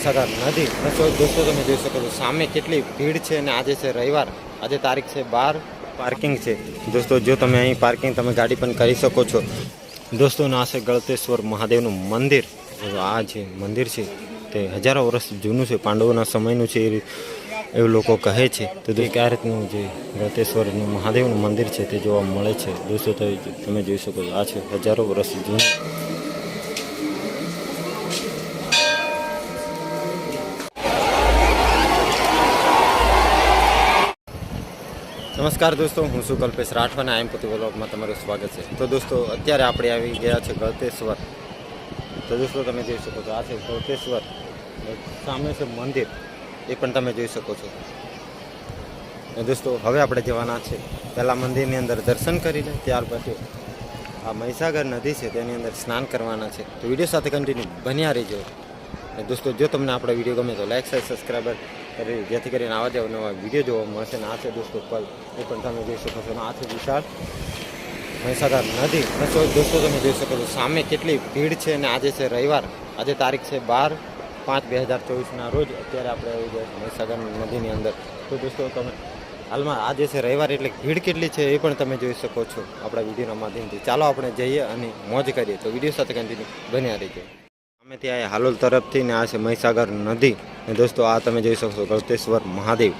મહીસાગર નદી દોસ્તો તમે જોઈ શકો છો. સામે કેટલી ભીડ છે અને આજે છે રવિવાર. આજે તારીખ છે બાર. પાર્કિંગ છે. દોસ્તો, જો તમે અહીં પાર્કિંગ તમે ગાડી પણ કરી શકો છો. દોસ્તો આ છે ગળતેશ્વર મહાદેવનું મંદિર. આ જે મંદિર છે તે હજારો વર્ષ જૂનું છે, પાંડવોના સમયનું છે એવું લોકો કહે છે. તો કયા રીતનું જે ગળતેશ્વરનું મહાદેવનું મંદિર છે તે જોવા મળે છે. દોસ્તો તમે જોઈ શકો છો, આ છે હજારો વર્ષ જૂનું. નમસ્કાર દોસ્તો, હું છું કલ્પેશ રાઠવા અને આઈમ પોતે વ્લોગમાં તમારું સ્વાગત છે. તો દોસ્તો, અત્યારે આપણે આવી ગયા છે ગળતેશ્વર તો દોસ્તો, તમે જોઈ શકો છો, આ છે ગળતેશ્વર સામે છે મંદિર. એ પણ તમે જોઈ શકો છો. દોસ્તો, હવે આપણે જવાના છે પહેલાં મંદિરની અંદર દર્શન કરીને ત્યાર પછી આ મહીસાગર નદી છે, તેની અંદર સ્નાન કરવાના છે. તો વીડિયો સાથે કન્ટિન્યુ બન્યા રહીજો. દોસ્તો, જો તમને આપણો વીડિયો ગમે તો લાઈક સબસ્ક્રાઈબર જેથી કરીને આવા જેવા નવા વીડિયો જોવા મળશે. ને આ છે દોસ્તો પલ. એ પણ તમે જોઈ શકો છો. અને આ છે વિશાળ મહીસાગર નદી. બસો દોસ્તો તમે જોઈ શકો છો, સામે કેટલી ભીડ છે અને આજે છે રવિવાર. આજે તારીખ છે બાર પાંચ બે હજાર ચોવીસના રોજ. અત્યારે આપણે આવી ગયા મહીસાગર નદીની અંદર. તો દોસ્તો તમે હાલમાં આજે છે રવિવાર એટલે ભીડ કેટલી છે એ પણ તમે જોઈ શકો છો આપણા વિડીયોના માધ્યમથી. ચાલો આપણે જઈએ અને મોજ કરીએ. તો વીડિયો સાથે કન્ટિન્યુ બન્યા રહીજો. અમે ત્યાં હાલોલ તરફથી ને આ છે મહીસાગર નદી. ને દોસ્તો, આ તમે જોઈ શકો છો ગળતેશ્વર મહાદેવ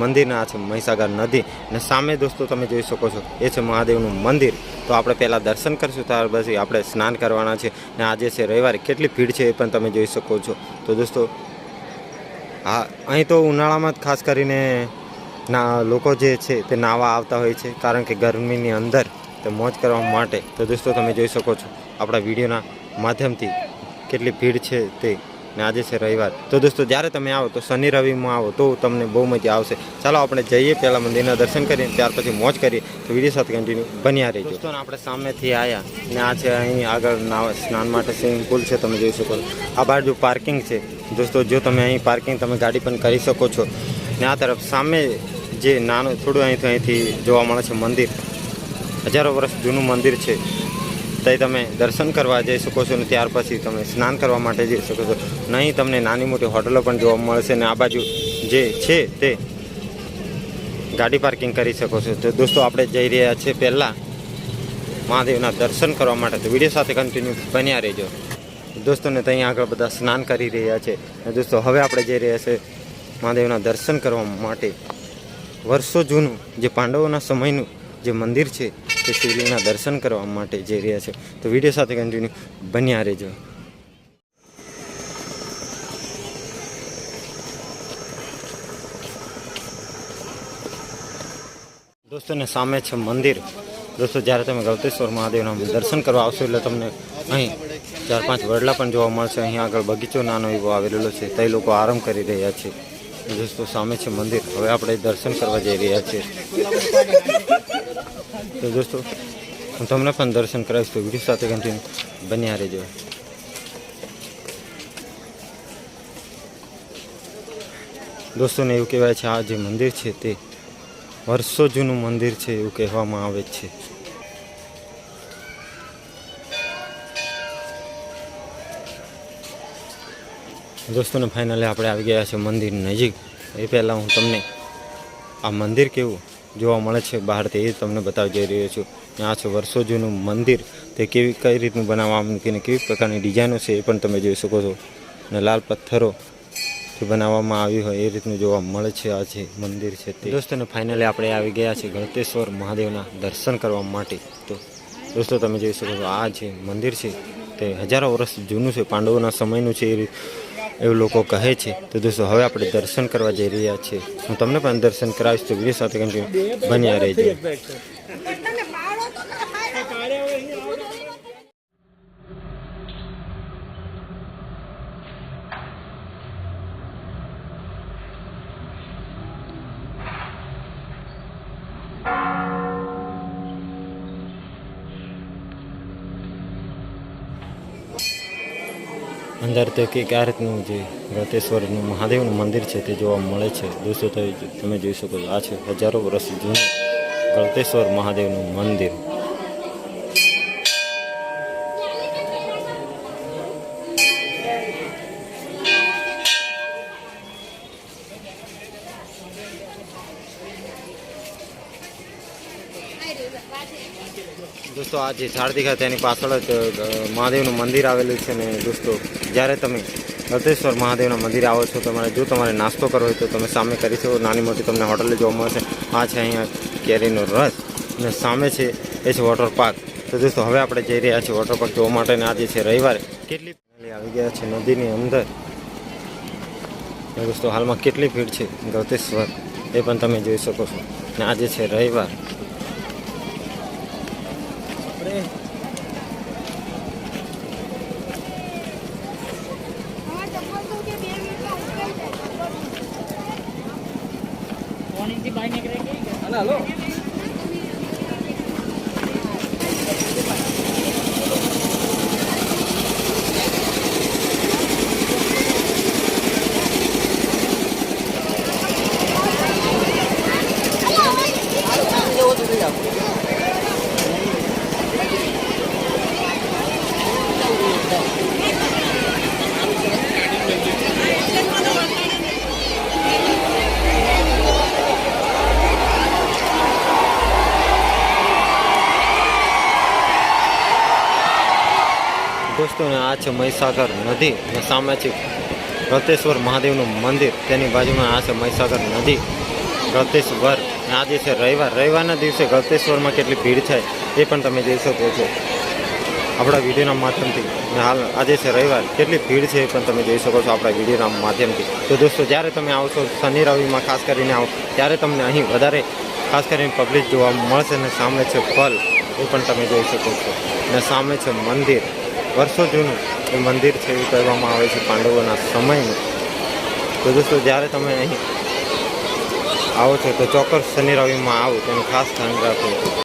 મંદિરના આ છે મહીસાગર નદી. ને સામે દોસ્તો, તમે જોઈ શકો છો, એ છે મહાદેવનું મંદિર. તો આપણે પહેલાં દર્શન કરીશું, ત્યાર પછી આપણે સ્નાન કરવાના છે. ને આજે છે રવિવારે કેટલી ભીડ છે એ પણ તમે જોઈ શકો છો. તો દોસ્તો હા અહીં તો ઉનાળામાં જ ખાસ કરીને ના, લોકો જે છે તે નાવા આવતા હોય છે, કારણ કે ગરમીની અંદર તે મોજ કરવા માટે. તો દોસ્તો, તમે જોઈ શકો છો, આપણા વિડીયોના માધ્યમથી કેટલી ભીડ છે તે ને આજે છે રવિવાર. તો દોસ્તો, જ્યારે તમે આવો, તો શનિ રવિમાં આવો, તો તમને બહુ મજા આવશે. ચાલો, આપણે જઈએ પહેલાં મંદિરના દર્શન કરીએ, ત્યાર પછી મોજ કરીએ, તો વીડિયો સાથે કન્ટિન્યુ બન્યા રહીએ દોસ્તો આપણે સામેથી આવ્યા ને આ છે અહીં આગળ નાવા, સ્નાન માટે સ્વિમિંગ પુલ છે, તમે જોઈ શકો આ બાજુ પાર્કિંગ છે. દોસ્તો, જો તમે અહીં પાર્કિંગ, તમે ગાડી પણ કરી શકો છો. ને આ તરફ સામે જે નાનું, થોડું અહીંથી અહીંથી જોવા મળે છે મંદિર. હજારો વર્ષ જૂનું મંદિર છે. તે તમે દર્શન કરવા જઈ શકો છો ને ત્યાર પછી તમે સ્નાન કરવા માટે જઈ શકો છો. નહીં તમને નાની મોટી હોટલો પણ જોવા મળશે ને આ બાજુ જે છે તે ગાડી પાર્કિંગ કરી શકો છો. તો દોસ્તો, આપણે જઈ રહ્યા છીએ પહેલાં મહાદેવના દર્શન કરવા માટે. તો વીડિયો સાથે કન્ટિન્યુ બન્યા રહેજો. દોસ્તોને ત્યાં આગળ બધા સ્નાન કરી રહ્યા છે. અને દોસ્તો, હવે આપણે જઈ રહ્યા છે મહાદેવના દર્શન કરવા માટે. વર્ષો જૂનું જે પાંડવોના સમયનું જે મંદિર છે તે શિવલિંગના દર્શન કરવા માટે જઈ રહ્યા છે. તો વીડિયો સાથે કન્ટિન્યુ બન્યા રહેજો. દોસ્તોને સામે છે મંદિર. દોસ્તો, જ્યારે તમે ગૌતેશ્વર મહાદેવના દર્શન કરવા આવશો એટલે તમને અહીં ચાર પાંચ વડલા પણ જોવા મળશે. અહીં આગળ બગીચો નાનો એવો આવેલો છે. તે લોકો આરામ કરી રહ્યા છે. દોસ્તો, સામે છે મંદિર. હવે આપણે દર્શન કરવા જઈ રહ્યા છીએ. તો દોસ્તો, હું તમને પણ દર્શન કરાવીશ તો વીડિયો સાથે કન્ટિન્યુ બન્યા રહેજો. દોસ્તોને એવું કહેવાય છે, આ જે મંદિર છે તે વર્ષો જૂનું મંદિર છે એવું કહેવામાં આવે છે. દોસ્તોને ફાઇનલી આપણે આવી ગયા છે મંદિર નજીક. એ પહેલાં હું તમને આ મંદિર કેવું જોવા મળે છે બહારથી એ તમને બતાવી જઈ રહ્યો છું. આ છે વર્ષો જૂનું મંદિર. તે કેવી, કઈ રીતનું બનાવવામાં મૂકીને કેવી પ્રકારની ડિઝાઇનો છે એ પણ તમે જોઈ શકો છો. અને લાલ પથ્થરોથી બનાવવામાં આવ્યું હોય એ રીતનું જોવા મળે છે આ જે મંદિર છે તે. દોસ્તોને ફાઇનલી આપણે આવી ગયા છે ગળતેશ્વર મહાદેવના દર્શન કરવા માટે. તો દોસ્તો, તમે જોઈ શકો છો આ જે મંદિર છે તે હજારો વર્ષ જૂનું છે, પાંડવોના સમયનું છે એ એવું લોકો કહે છે. તો દોસ્તો, હવે આપણે દર્શન કરવા જઈ રહ્યા છીએ. હું તમને પણ દર્શન કરાવીશ તો વીડિયો સાથે કંટિન્યુ બન્યા રહેજો. અંદર તો કે આ રીતનું જે ગળતેશ્વરનું મહાદેવનું મંદિર છે, તે જોવા મળે છે. દોસ્તો તમે જોઈ શકો આ છે હજારો વર્ષ જૂનું ગળતેશ્વર મહાદેવનું મંદિર. દોસ્તો, આ જે ઝાડ દેખાય તેની પાછળ જ મહાદેવનું મંદિર આવેલું છે ને, દોસ્તો, જ્યારે તમે ગળતેશ્વર મહાદેવના મંદિરે આવો છો, તમારે જો તમારે નાસ્તો કરવો હોય તો તમે સામે કરી શકો, નાની મોટી તમને હોટલે જોવા મળશે. આ છે અહીંયા કેરીનો રસ અને સામે છે, એ છે વોટર પાર્ક. તો દોસ્તો, હવે આપણે જઈ રહ્યા છીએ વોટર પાર્ક જોવા માટે અને આજે છે રવિવારે. કેટલી આવી ગયા છે નદીની અંદર. દોસ્તો, હાલમાં કેટલી ભીડ છે ગળતેશ્વર એ પણ તમે જોઈ શકો છો. અને આજે છે રવિવાર. દોસ્તોને આ છે મહીસાગર નદી અને સામે છે રતેશ્વર મહાદેવનું મંદિર. તેની બાજુમાં આ છે મહીસાગર નદી. ગતેશ્વર અને આજે છે રવિવાર. રવિવારના દિવસે ગળતેશ્વરમાં કેટલી ભીડ થાય એ પણ તમે જોઈ શકો છો. આપણા વિડીયોના માધ્યમથી. અને હાલ આજે છે રવિવાર, કેટલી ભીડ છે એ પણ તમે જોઈ શકો છો આપણા વિડીયોના માધ્યમથી. તો દોસ્તો, જ્યારે તમે આવશો શનિ રવિમાં, ખાસ કરીને આવો, ત્યારે તમને અહીં વધારે, ખાસ કરીને પબ્લિક જોવા મળશે અને સામે છે ફલ, એ પણ તમે જોઈ શકો છો. અને સામે છે મંદિર. વર્ષો જૂનું એ મંદિર છે એવું કહેવામાં આવે છે પાંડવોના સમયનું. તો દોસ્તો, જ્યારે તમે અહીં આવો છો, તો ચોક્કસ શનિ રવિમાં આવો, તેનું ખાસ ધ્યાન રાખો.